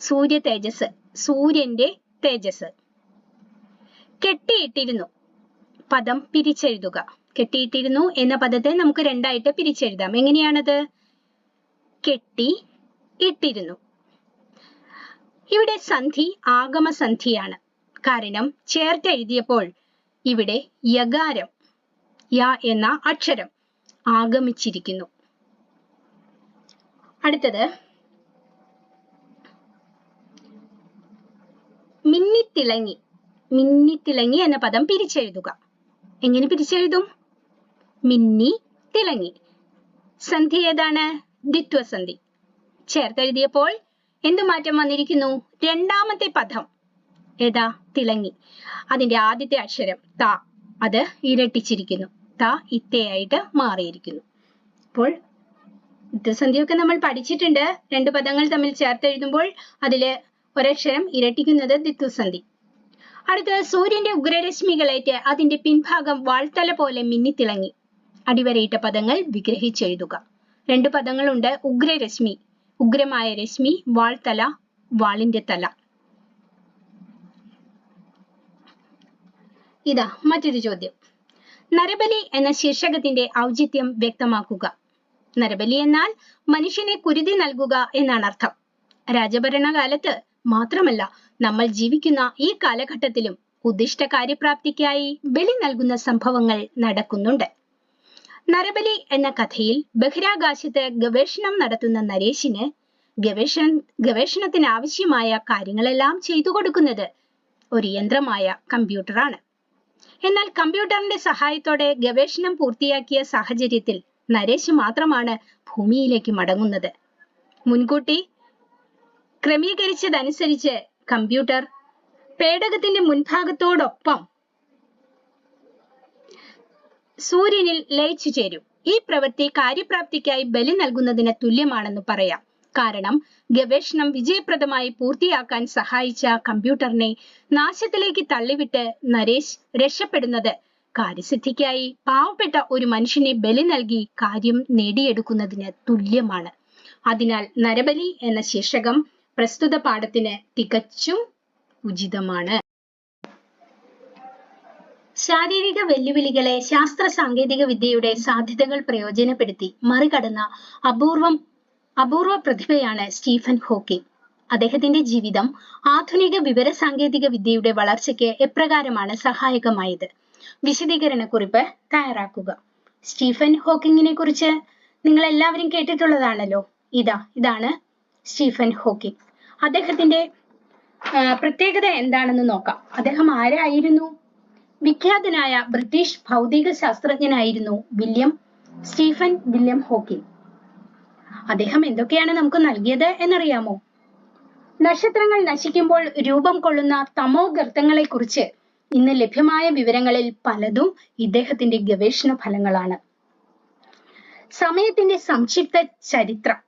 സൂര്യ തേജസ് സൂര്യന്റെ തേജസ്. കെട്ടിയിട്ടിരുന്നു. പദം പിരിച്ചെഴുതുക. കെട്ടിയിട്ടിരുന്നു എന്ന പദത്തെ നമുക്ക് രണ്ടായിട്ട് പിരിച്ചെഴുതാം. എങ്ങനെയാണത്? കെട്ടി ഇട്ടിരുന്നു. ഇവിടെ സന്ധി ആഗമസന്ധിയാണ്. കാരണം ചേർത്തെഴുതിയപ്പോൾ ഇവിടെ യകാരം യ എന്ന അക്ഷരം ആഗമിച്ചിരിക്കുന്നു. അടുത്തത് മിന്നിത്തിളങ്ങി മിന്നിത്തിളങ്ങി എന്ന പദം പിരിച്ചെഴുതുക. എങ്ങനെ പിരിച്ചെഴുതും? മിന്നി തിളങ്ങി സന്ധി ഏതാണ്? ദ്വിത്വസന്ധി. ചേർത്തെഴുതിയപ്പോൾ എന്ത് മാറ്റം വന്നിരിക്കുന്നു? രണ്ടാമത്തെ പദം ഏതാ? തിളങ്ങി. അതിന്റെ ആദ്യത്തെ അക്ഷരം ത. അത് ഇരട്ടിച്ചിരിക്കുന്നു. ത ഇത്തയായിട്ട് മാറിയിരിക്കുന്നു. അപ്പോൾ ദ്വിസന്ധിയൊക്കെ നമ്മൾ പഠിച്ചിട്ടുണ്ട്. രണ്ട് പദങ്ങൾ തമ്മിൽ ചേർത്തെഴുതുമ്പോൾ അതിൽ ഒരക്ഷരം ഇരട്ടിക്കുന്നത് ദിത്തുസന്ധി അടുത്തത് സൂര്യന്റെ ഉഗ്രരശ്മികളേറ്റ് അതിന്റെ പിൻഭാഗം വാൾത്തല പോലെ മിന്നിത്തിളങ്ങി അടിവരയിട്ട പദങ്ങൾ വിഗ്രഹിച്ചെഴുതുക. രണ്ട് പദങ്ങളുണ്ട്. ഉഗ്രരശ്മി. ഉഗ്രമായ രശ്മി വാൾത്തല വാളിന്റെ തല. ഇതാ മറ്റൊരു ചോദ്യം. നരബലി എന്ന ശീർഷകത്തിന്റെ ഔചിത്യം വ്യക്തമാക്കുക. നരബലി എന്നാൽ മനുഷ്യനെ കുരുതി നൽകുക എന്നാണ് അർത്ഥം. രാജഭരണകാലത്ത് മാത്രമല്ല നമ്മൾ ജീവിക്കുന്ന ഈ കാലഘട്ടത്തിലും ഉദ്ദിഷ്ട കാര്യപ്രാപ്തിക്കായി ബലി നൽകുന്ന സംഭവങ്ങൾ നടക്കുന്നുണ്ട്. നരബലി എന്ന കഥയിൽ ബഹിരാകാശത്ത് ഗവേഷണം നടത്തുന്ന നരേശിന് ഗവേഷണ ഗവേഷണത്തിന് ആവശ്യമായ കാര്യങ്ങളെല്ലാം ചെയ്തു കൊടുക്കുന്നത് ഒരു യന്ത്രമായ കമ്പ്യൂട്ടറാണ്. എന്നാൽ കമ്പ്യൂട്ടറിന്റെ സഹായത്തോടെ ഗവേഷണം പൂർത്തിയാക്കിയ സാഹചര്യത്തിൽ നരേഷ് മാത്രമാണ് ഭൂമിയിലേക്ക് മടങ്ങുന്നത്. മുൻകൂട്ടി ക്രമീകരിച്ചതനുസരിച്ച് കമ്പ്യൂട്ടർ പേടകത്തിന്റെ മുൻഭാഗത്തോടൊപ്പം സൂര്യനിൽ ലയിച്ചു ചേരും. ഈ പ്രവൃത്തി കാര്യപ്രാപ്തിക്കായി ബലി നൽകുന്നതിന് തുല്യമാണെന്ന് പറയാം. കാരണം ഗവേഷണം വിജയപ്രദമായി പൂർത്തിയാക്കാൻ സഹായിച്ച കമ്പ്യൂട്ടറിനെ നാശത്തിലേക്ക് തള്ളിവിട്ട് നരേശ് രക്ഷപ്പെടുന്നത്. കാര്യസിദ്ധിക്കായി പാവപ്പെട്ട ഒരു മനുഷ്യനെ ബലി നൽകി കാര്യം നേടിയെടുക്കുന്നതിന് തുല്യമാണ്. അതിനാൽ നരബലി എന്ന ശീർഷകം പ്രസ്തുത പാഠത്തിന് തികച്ചും ഉചിതമാണ്. ശാരീരിക വെല്ലുവിളികളെ ശാസ്ത്ര സാങ്കേതിക വിദ്യയുടെ സാധ്യതകൾ പ്രയോജനപ്പെടുത്തി മറികടന്ന അപൂർവം അപൂർവ പ്രതിഭയാണ് സ്റ്റീഫൻ ഹോക്കിംഗ്. അദ്ദേഹത്തിന്റെ ജീവിതം ആധുനിക വിവര സാങ്കേതിക വിദ്യയുടെ വളർച്ചയ്ക്ക് എപ്രകാരമാണ് സഹായകമായത്. വിശദീകരണ കുറിപ്പ് തയ്യാറാക്കുക. സ്റ്റീഫൻ ഹോക്കിങ്ങിനെ കുറിച്ച് നിങ്ങൾ എല്ലാവരും കേട്ടിട്ടുള്ളതാണല്ലോ. ഇതാ ഇതാണ് സ്റ്റീഫൻ ഹോക്കിംഗ്. അദ്ദേഹത്തിന്റെ പ്രത്യേകത എന്താണെന്ന് നോക്കാം. അദ്ദേഹം ആരായിരുന്നു? വിഖ്യാതനായ ബ്രിട്ടീഷ് ഭൗതിക ശാസ്ത്രജ്ഞനായിരുന്നു വില്യം സ്റ്റീഫൻ വില്യം ഹോക്കിംഗ്. അദ്ദേഹം എന്തൊക്കെയാണ് നമുക്ക് നൽകിയത് എന്നറിയാമോ? നക്ഷത്രങ്ങൾ നശിക്കുമ്പോൾ രൂപം കൊള്ളുന്ന തമോ ഗർത്തങ്ങളെ കുറിച്ച് ഇന്ന് ലഭ്യമായ വിവരങ്ങളിൽ പലതും ഇദ്ദേഹത്തിന്റെ ഗവേഷണ ഫലങ്ങളാണ്. സമയത്തിന്റെ സംക്ഷിപ്ത ചരിത്രം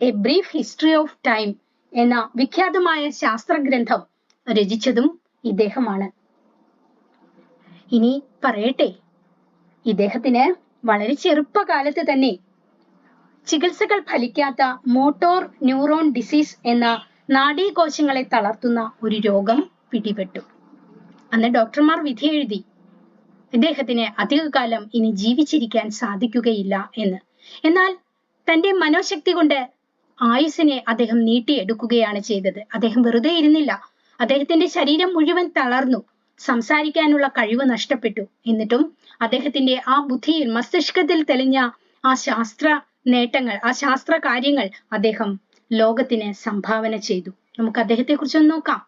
a brief history of time എന്ന വിഖ്യാതമായ ശാസ്ത്രഗ്രന്ഥം രചിച്ചതും ഇദ്ദേഹമാണ്. ഇനി പറയട്ടെ ഇദ്ദേഹത്തിന് വളരെ ചെറുപ്പകാലത്ത് തന്നെ ചികിത്സകൾ ഫലിക്കാത്ത മോട്ടോർ ന്യൂറോൺ ഡിസീസ് എന്ന നാഡീകോശങ്ങളെ തളർത്തുന്ന ഒരു രോഗം പിടിപെട്ടു. അന്ന് ഡോക്ടർമാർ വിധി എഴുതി. ഇദ്ദേഹത്തിന് അധികകാലം ഇനി ജീവിച്ചിരിക്കാൻ സാധിക്കുകയില്ല എന്ന്. എന്നാൽ തന്റെ മനോശക്തി കൊണ്ട് ആയുസിനെ അദ്ദേഹം നീട്ടിയെടുക്കുകയാണ് ചെയ്തത്. അദ്ദേഹം വെറുതെ ഇരുന്നില്ല. അദ്ദേഹത്തിന്റെ ശരീരം മുഴുവൻ തളർന്നു. സംസാരിക്കാനുള്ള കഴിവ് നഷ്ടപ്പെട്ടു. എന്നിട്ടും അദ്ദേഹത്തിന്റെ ആ ബുദ്ധിയിൽ മസ്തിഷ്കത്തിൽ തെളിഞ്ഞ ആ ശാസ്ത്ര നേട്ടങ്ങൾ ആ ശാസ്ത്ര കാര്യങ്ങൾ അദ്ദേഹം ലോകത്തിന് സംഭാവന ചെയ്തു. നമുക്ക് അദ്ദേഹത്തെ കുറിച്ചൊന്ന് നോക്കാം.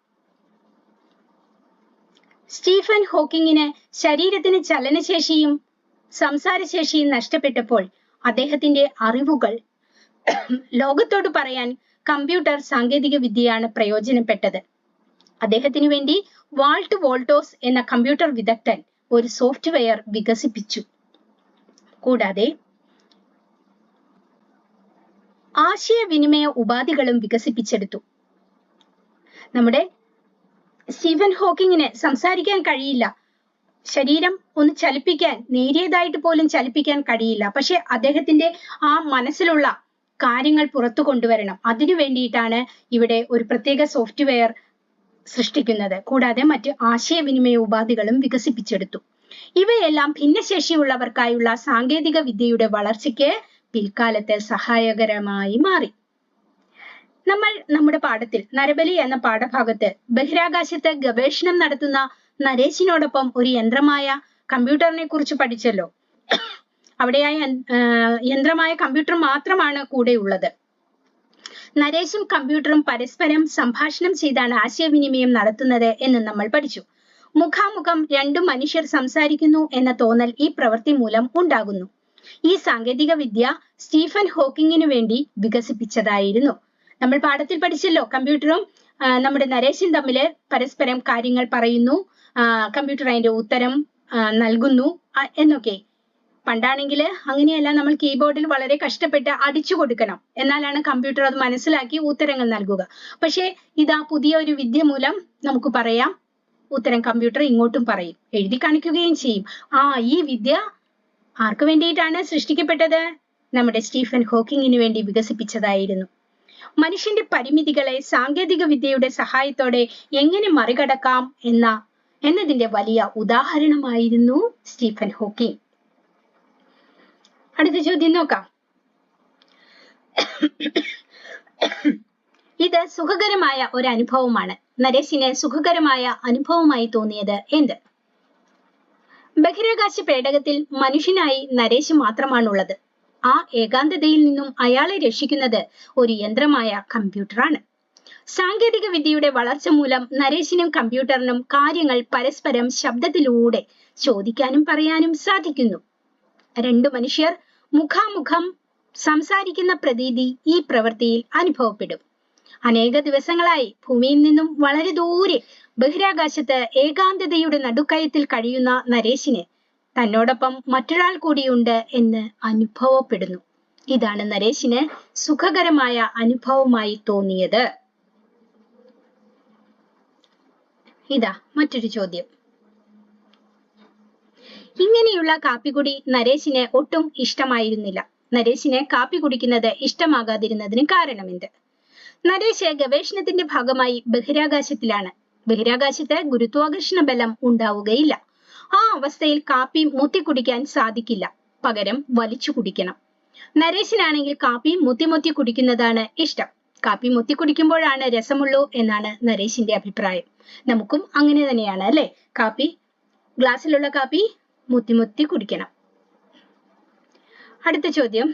സ്റ്റീഫൻ ഹോക്കിങ്ങിന് ശരീരത്തിന് ചലനശേഷിയും സംസാരശേഷിയും നഷ്ടപ്പെട്ടപ്പോൾ അദ്ദേഹത്തിന്റെ അറിവുകൾ ലോകത്തോട് പറയാൻ കമ്പ്യൂട്ടർ സാങ്കേതിക വിദ്യയാണ് പ്രയോജനപ്പെട്ടത്. അദ്ദേഹത്തിന് വേണ്ടി വാൾട്ട് വോൾട്ടോസ് എന്ന കമ്പ്യൂട്ടർ വിദഗ്ധൻ ഒരു സോഫ്റ്റ്വെയർ വികസിപ്പിച്ചു. കൂടാതെ ആശയവിനിമയ ഉപാധികളും വികസിപ്പിച്ചെടുത്തു. നമ്മുടെ സ്റ്റീഫൻ ഹോക്കിങ്ങിന് സംസാരിക്കാൻ കഴിയില്ല. ശരീരം ഒന്ന് ചലിപ്പിക്കാൻ നേരിയതായിട്ട് പോലും ചലിപ്പിക്കാൻ കഴിയില്ല. പക്ഷെ അദ്ദേഹത്തിന്റെ ആ മനസ്സിലുള്ള കാര്യങ്ങൾ പുറത്തു കൊണ്ടുവരണം. അതിനു വേണ്ടിയിട്ടാണ് ഇവിടെ ഒരു പ്രത്യേക സോഫ്റ്റ്വെയർ സൃഷ്ടിക്കുന്നത്. കൂടാതെ മറ്റ് ആശയവിനിമയ ഉപാധികളും വികസിപ്പിച്ചെടുത്തു. ഇവയെല്ലാം ഭിന്നശേഷിയുള്ളവർക്കായുള്ള സാങ്കേതിക വിദ്യയുടെ വളർച്ചയ്ക്ക് പിൽക്കാലത്ത് സഹായകരമായി മാറി. നമ്മൾ നമ്മുടെ പാഠത്തിൽ നരബലി എന്ന പാഠഭാഗത്ത് ബഹിരാകാശത്ത് ഗവേഷണം നടത്തുന്ന നരേശിനോടൊപ്പം ഒരു യന്ത്രമായ കമ്പ്യൂട്ടറിനെ കുറിച്ച് പഠിച്ചല്ലോ. അവിടെയായ യന്ത്രമായ കമ്പ്യൂട്ടർ മാത്രമാണ് കൂടെ ഉള്ളത് നരേശും കമ്പ്യൂട്ടറും പരസ്പരം സംഭാഷണം ചെയ്താണ് ആശയവിനിമയം നടത്തുന്നത് എന്ന് നമ്മൾ പഠിച്ചു. മുഖാമുഖം രണ്ടു മനുഷ്യർ സംസാരിക്കുന്നു എന്ന തോന്നൽ ഈ പ്രവൃത്തി മൂലം ഉണ്ടാകുന്നു. ഈ സാങ്കേതിക വിദ്യ സ്റ്റീഫൻ ഹോക്കിങ്ങിന് വേണ്ടി വികസിപ്പിച്ചതായിരുന്നു. നമ്മൾ പാഠത്തിൽ പഠിച്ചല്ലോ കമ്പ്യൂട്ടറും നമ്മുടെ നരേശും തമ്മിൽ പരസ്പരം കാര്യങ്ങൾ പറയുന്നു കമ്പ്യൂട്ടർ അതിന്റെ ഉത്തരം നൽകുന്നു എന്നൊക്കെ. പണ്ടാണെങ്കിൽ അങ്ങനെയല്ല നമ്മൾ കീബോർഡിൽ വളരെ കഷ്ടപ്പെട്ട് അടിച്ചു കൊടുക്കണം. എന്നാലാണ് കമ്പ്യൂട്ടർ അത് മനസ്സിലാക്കി ഉത്തരങ്ങൾ നൽകുക. പക്ഷേ ഇതാ പുതിയ ഒരു വിദ്യ മൂലം നമുക്ക് പറയാം ഉത്തരം കമ്പ്യൂട്ടർ ഇങ്ങോട്ടും പറയും എഴുതി കാണിക്കുകയും ചെയ്യും. ആ ഈ വിദ്യ ആർക്ക് വേണ്ടിയിട്ടാണ് സൃഷ്ടിക്കപ്പെട്ടത്? നമ്മുടെ സ്റ്റീഫൻ ഹോക്കിങ്ങിന് വേണ്ടി വികസിപ്പിച്ചതായിരുന്നു. മനുഷ്യന്റെ പരിമിതികളെ സാങ്കേതിക വിദ്യയുടെ സഹായത്തോടെ എങ്ങനെ മറികടക്കാം എന്ന എന്നതിന്റെ വലിയ ഉദാഹരണമായിരുന്നു സ്റ്റീഫൻ ഹോക്കിംഗ് അടുത്ത ചോദ്യം നോക്കാം. ഇത് സുഖകരമായ ഒരു അനുഭവമാണ്. നരേശിന് സുഖകരമായ അനുഭവമായി തോന്നിയത് എന്ത്? ബഹിരാകാശ പേടകത്തിൽ മനുഷ്യനായി നരേശ് മാത്രമാണുള്ളത്. ആ ഏകാന്തതയിൽ നിന്നും അയാളെ രക്ഷിക്കുന്നത് ഒരു യന്ത്രമായ കമ്പ്യൂട്ടറാണ്. സാങ്കേതിക വിദ്യയുടെ വളർച്ച മൂലം നരേശിനും കമ്പ്യൂട്ടറിനും കാര്യങ്ങൾ പരസ്പരം ശബ്ദത്തിലൂടെ ചോദിക്കാനും പറയാനും സാധിക്കുന്നു. രണ്ടു മനുഷ്യർ മുഖാമുഖം സംസാരിക്കുന്ന പ്രതീതി ഈ പ്രവൃത്തിയിൽ അനുഭവപ്പെടും. അനേക ദിവസങ്ങളായി ഭൂമിയിൽ നിന്നും വളരെ ദൂരെ ബഹിരാകാശത്ത് ഏകാന്തതയുടെ നടുക്കയത്തിൽ കഴിയുന്ന നരേശിന് തന്നോടൊപ്പം മറ്റൊരാൾ കൂടിയുണ്ട് എന്ന് അനുഭവപ്പെടുന്നു. ഇതാണ് നരേശിന് സുഖകരമായ അനുഭവമായി തോന്നിയത്. ഇതാ മറ്റൊരു ചോദ്യം. ഇങ്ങനെയുള്ള കാപ്പികുടി നരേശിന് ഒട്ടും ഇഷ്ടമായിരുന്നില്ല. നരേശിന് കാപ്പി കുടിക്കുന്നത് ഇഷ്ടമാകാതിരുന്നതിന് കാരണമെന്ത്? നരേശ് ഗവേഷണത്തിന്റെ ഭാഗമായി ബഹിരാകാശത്തിലാണ്. ബഹിരാകാശത്ത് ഗുരുത്വാകർഷണ ബലം ഉണ്ടാവുകയില്ല. ആ അവസ്ഥയിൽ കാപ്പി മുത്തി കുടിക്കാൻ സാധിക്കില്ല. പകരം വലിച്ചു കുടിക്കണം. നരേശിനാണെങ്കിൽ കാപ്പി മുത്തി മുത്തി കുടിക്കുന്നതാണ് ഇഷ്ടം. കാപ്പി മുത്തി കുടിക്കുമ്പോഴാണ് രസമുള്ളൂ എന്നാണ് നരേശിന്റെ അഭിപ്രായം. നമുക്കും അങ്ങനെ തന്നെയാണ് അല്ലെ? കാപ്പി ഗ്ലാസ്സിലുള്ള കാപ്പി മുത്തി മുത്തി കുടിക്കണം. അടുത്ത ചോദ്യം.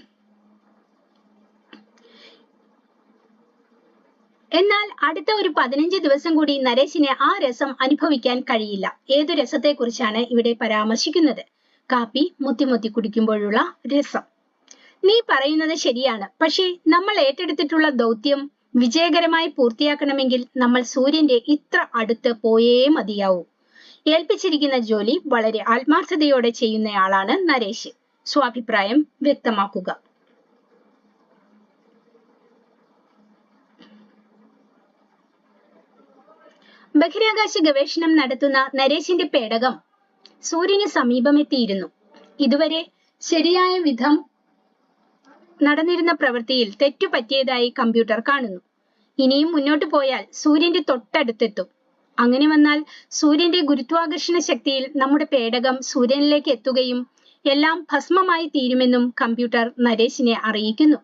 എന്നാൽ അടുത്ത ഒരു പതിനഞ്ച് ദിവസം കൂടി നരേശിന് ആ രസം അനുഭവിക്കാൻ കഴിയില്ല. ഏതു രസത്തെക്കുറിച്ചാണ് ഇവിടെ പരാമർശിക്കുന്നത്? കാപ്പി മുത്തി മുത്തി കുടിക്കുമ്പോഴുള്ള രസം. നീ പറയുന്നത് ശരിയാണ്. പക്ഷേ നമ്മൾ ഏറ്റെടുത്തിട്ടുള്ള ദൗത്യം വിജയകരമായി പൂർത്തിയാക്കണമെങ്കിൽ നമ്മൾ സൂര്യന്റെ ഇത്ര അടുത്ത് പോയേ മതിയാവൂ. ഏൽപ്പിച്ചിരിക്കുന്ന ജോലി വളരെ ആത്മാർത്ഥതയോടെ ചെയ്യുന്നയാളാണ് നരേശ്. സ്വാഭിപ്രായം വ്യക്തമാക്കുക. ബഹിരാകാശ ഗവേഷണം നടത്തുന്ന നരേശിന്റെ പേടകം സൂര്യന് സമീപമെത്തിയിരുന്നു. ഇതുവരെ ശരിയായ വിധം നടന്നിരുന്ന പ്രവൃത്തിയിൽ തെറ്റുപറ്റിയതായി കമ്പ്യൂട്ടർ കാണുന്നു. ഇനിയും മുന്നോട്ട് പോയാൽ സൂര്യന്റെ തൊട്ടടുത്തെത്തും. അങ്ങനെ വന്നാൽ സൂര്യന്റെ ഗുരുത്വാകർഷണ ശക്തിയിൽ നമ്മുടെ പേടകം സൂര്യനിലേക്ക് എത്തുകയും എല്ലാം ഭസ്മമായി തീരുമെന്നും കമ്പ്യൂട്ടർ നരേശിനെ അറിയിക്കുന്നു.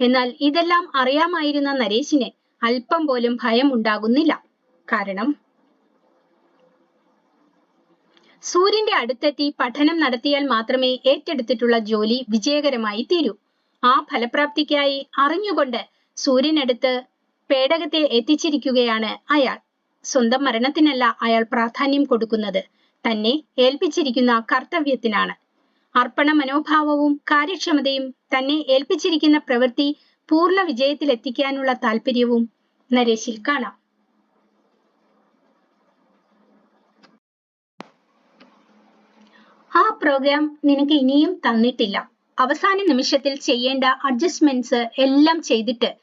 എന്നാൽ ഇതെല്ലാം അറിയാമായിരുന്ന നരേശിന് അല്പം പോലും ഭയം ഉണ്ടാകുന്നില്ല കാരണം? സൂര്യന്റെ അടുത്തെത്തി പഠനം നടത്തിയാൽ മാത്രമേ ഏറ്റെടുത്തിട്ടുള്ള ജോലി വിജയകരമായി തീരൂ. ആ ഫലപ്രാപ്തിക്കായി അറിഞ്ഞുകൊണ്ട് സൂര്യനടുത്ത് പേടകത്തെ എത്തിച്ചിരിക്കുകയാണ് അയാൾ. സ്വന്തം മരണത്തിനല്ല അയാൾ പ്രാധാന്യം കൊടുക്കുന്നത്. തന്നെ ഏൽപ്പിച്ചിരിക്കുന്ന കർത്തവ്യത്തിനാണ്. അർപ്പണ മനോഭാവവും കാര്യക്ഷമതയും തന്നെ ഏൽപ്പിച്ചിരിക്കുന്ന പ്രവൃത്തി പൂർണ വിജയത്തിലെത്തിക്കാനുള്ള താല്പര്യവും നരേശിൽ കാണാം. ആ പ്രോഗ്രാം നിനക്ക് ഇനിയും തന്നിട്ടില്ല. അവസാന നിമിഷത്തിൽ ചെയ്യേണ്ട അഡ്ജസ്റ്റ്മെന്റ്സ് എല്ലാം ചെയ്തിട്ട്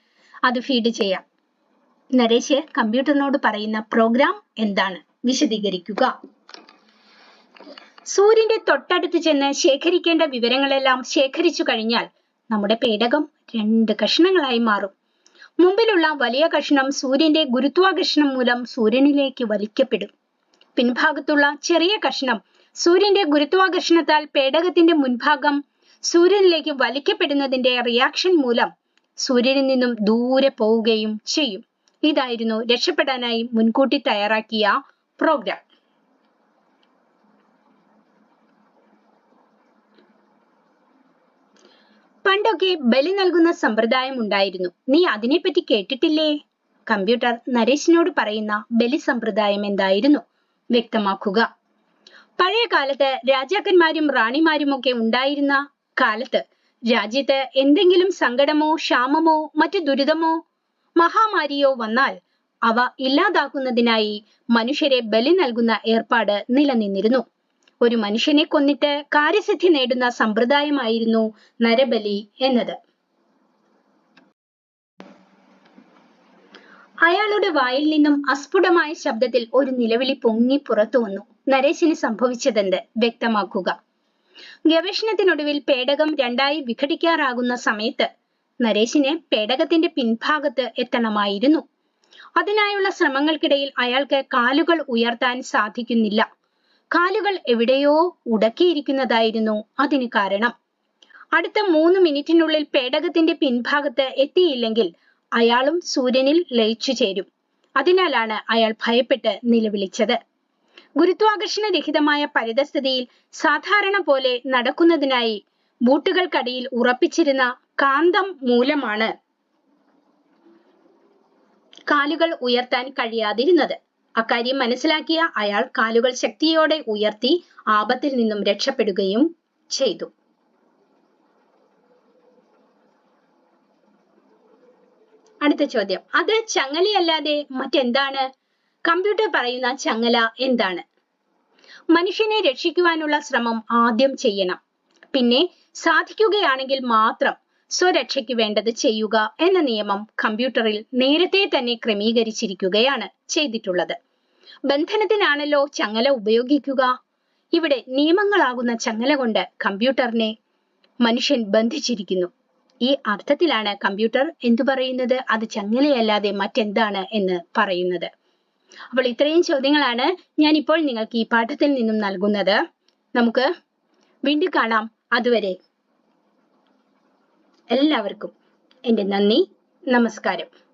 അത് ഫീഡ് ചെയ്യാം. നരേഷ് കമ്പ്യൂട്ടറിനോട് പറയുന്ന പ്രോഗ്രാം എന്താണ്? വിശദീകരിക്കുക. സൂര്യന്റെ തൊട്ടടുത്ത് ചെന്ന് ശേഖരിക്കേണ്ട വിവരങ്ങളെല്ലാം ശേഖരിച്ചു കഴിഞ്ഞാൽ നമ്മുടെ പേടകം രണ്ട് കഷ്ണങ്ങളായി മാറും. മുമ്പിലുള്ള വലിയ കഷ്ണം സൂര്യന്റെ ഗുരുത്വാകർഷണം മൂലം സൂര്യനിലേക്ക് വലിക്കപ്പെടും. പിൻഭാഗത്തുള്ള ചെറിയ കഷ്ണം സൂര്യന്റെ ഗുരുത്വാകർഷണത്താൽ പേടകത്തിന്റെ മുൻഭാഗം സൂര്യനിലേക്ക് വലിക്കപ്പെടുന്നതിന്റെ റിയാക്ഷൻ മൂലം സൂര്യനിൽ നിന്നും ദൂരെ പോവുകയും ചെയ്യും. ഇതായിരുന്നു രക്ഷപ്പെടാനായി മുൻകൂട്ടി തയ്യാറാക്കിയ പ്രോഗ്രാം പണ്ടൊക്കെ ബലി നൽകുന്ന സമ്പ്രദായം ഉണ്ടായിരുന്നു. നീ അതിനെപ്പറ്റി കേട്ടിട്ടില്ലേ? കമ്പ്യൂട്ടർ നരേശിനോട് പറയുന്ന ബലി സമ്പ്രദായം എന്തായിരുന്നു? വ്യക്തമാക്കുക. പഴയ കാലത്ത് രാജാക്കന്മാരും റാണിമാരും ഒക്കെ ഉണ്ടായിരുന്ന കാലത്ത് രാജ്യത്ത് എന്തെങ്കിലും സങ്കടമോ ക്ഷാമമോ മറ്റു ദുരിതമോ മഹാമാരിയോ വന്നാൽ അവ ഇല്ലാതാക്കുന്നതിനായി മനുഷ്യരെ ബലി നൽകുന്ന ഏർപ്പാട് നിലനിന്നിരുന്നു. ഒരു മനുഷ്യനെ കൊന്നിട്ട് കാര്യസിദ്ധി നേടുന്ന സമ്പ്രദായമായിരുന്നു നരബലി എന്നത്. അയാളുടെ വായിൽ നിന്നും അസ്ഫുടമായ ശബ്ദത്തിൽ ഒരു നിലവിളി പൊങ്ങി പുറത്തു വന്നു നരേശിന് സംഭവിച്ചതെന്ത്? വ്യക്തമാക്കുക. ഗവേഷണത്തിനൊടുവിൽ പേടകം രണ്ടായി വിഘടിക്കാറാകുന്ന സമയത്ത് നരേശിന് പേടകത്തിന്റെ പിൻഭാഗത്ത് എത്തണമായിരുന്നു. അതിനായുള്ള ശ്രമങ്ങൾക്കിടയിൽ അയാൾക്ക് കാലുകൾ ഉയർത്താൻ സാധിക്കുന്നില്ല. കാലുകൾ എവിടെയോ ഉടക്കിയിരിക്കുന്നതായിരുന്നു അതിന് കാരണം. അടുത്ത മൂന്ന് മിനിറ്റിനുള്ളിൽ പേടകത്തിന്റെ പിൻഭാഗത്ത് എത്തിയില്ലെങ്കിൽ അയാളും സൂര്യനിൽ ലയിച്ചു ചേരും അതിനാലാണ് അയാൾ ഭയപ്പെട്ട് നിലവിളിച്ചത്. ഗുരുത്വാകർഷണരഹിതമായ പരിതസ്ഥിതിയിൽ സാധാരണ പോലെ നടക്കുന്നതിനായി ബൂട്ടുകൾക്കടിയിൽ ഉറപ്പിച്ചിരുന്ന കാന്തം മൂലമാണ് കാലുകൾ ഉയർത്താൻ കഴിയാതിരുന്നത്. അക്കാര്യം മനസ്സിലാക്കിയ അയാൾ കാലുകൾ ശക്തിയോടെ ഉയർത്തി ആപത്തിൽ നിന്നും രക്ഷപ്പെടുകയും ചെയ്തു. അടുത്ത ചോദ്യം. അത് ചങ്ങലയല്ലാതെ മറ്റെന്താണ്? കമ്പ്യൂട്ടർ പറയുന്ന ചങ്ങല എന്താണ്? മനുഷ്യനെ രക്ഷിക്കുവാനുള്ള ശ്രമം ആദ്യം ചെയ്യണം. പിന്നെ സാധിക്കുകയാണെങ്കിൽ മാത്രം സ്വരക്ഷയ്ക്ക് വേണ്ടത് ചെയ്യുക എന്ന നിയമം കമ്പ്യൂട്ടറിൽ നേരത്തെ തന്നെ ക്രമീകരിച്ചിരിക്കുകയാണ് ചെയ്തിട്ടുള്ളത്. ബന്ധനത്തിനാണല്ലോ ചങ്ങല ഉപയോഗിക്കുക? ഇവിടെ നിയമങ്ങളാകുന്ന ചങ്ങല കൊണ്ട് കമ്പ്യൂട്ടറിനെ മനുഷ്യൻ ബന്ധിച്ചിരിക്കുന്നു. ഈ അർത്ഥത്തിലാണ് കമ്പ്യൂട്ടർ എന്തു പറയുന്നത്? അത് ചങ്ങലയല്ലാതെ മറ്റെന്താണ് എന്ന് പറയുന്നത്. അപ്പോൾ ഇത്രയും ചോദ്യങ്ങളാണ് ഞാൻ ഇപ്പോൾ നിങ്ങൾക്ക് ഈ പാഠത്തിൽ നിന്നും നൽകുന്നത്. നമുക്ക് വീണ്ടും കാണാം അതുവരെ. എല്ലാവർക്കും എന്റെ നന്ദി നമസ്കാരം.